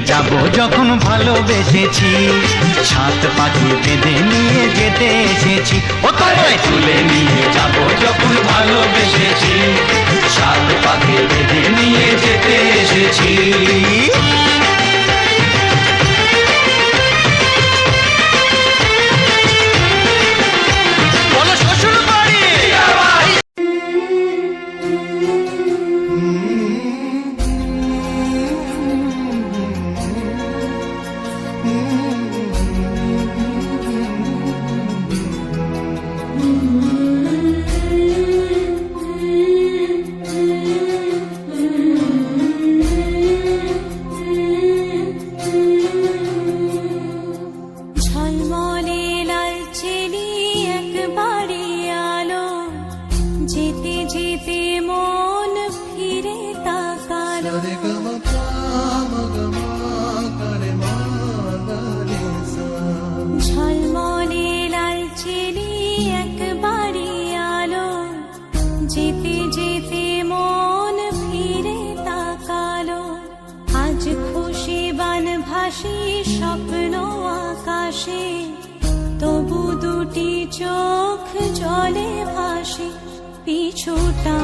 যাব যখন ভালোবেসেছি। সাত পাখি বেঁধে নিয়ে যেতে এসেছি। ও তোমায় তুলে নিয়ে যাব যখন ভালোবেসেছি। সাত পাখি বেঁধে নিয়ে যেতে এসেছি। ঝলমলে লাল চেলি একবারে আলো। যেতে যেতে মন ফিরে তাকালো। ঝলমলে লাল চেলি একবারে আলো। যেতে যেতে মন ফিরে তাকালো। আজ খুশি বান ভাসি স্বপ্ন আকাশে তবু দুটি চোখ জলে ভাসে পিছুটা।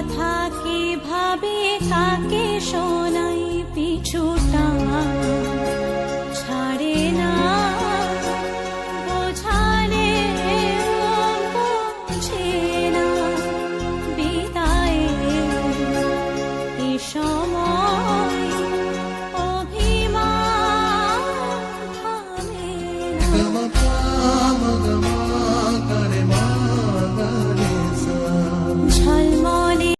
শানাই সে কথা কে ভাবে কাকে শোনে?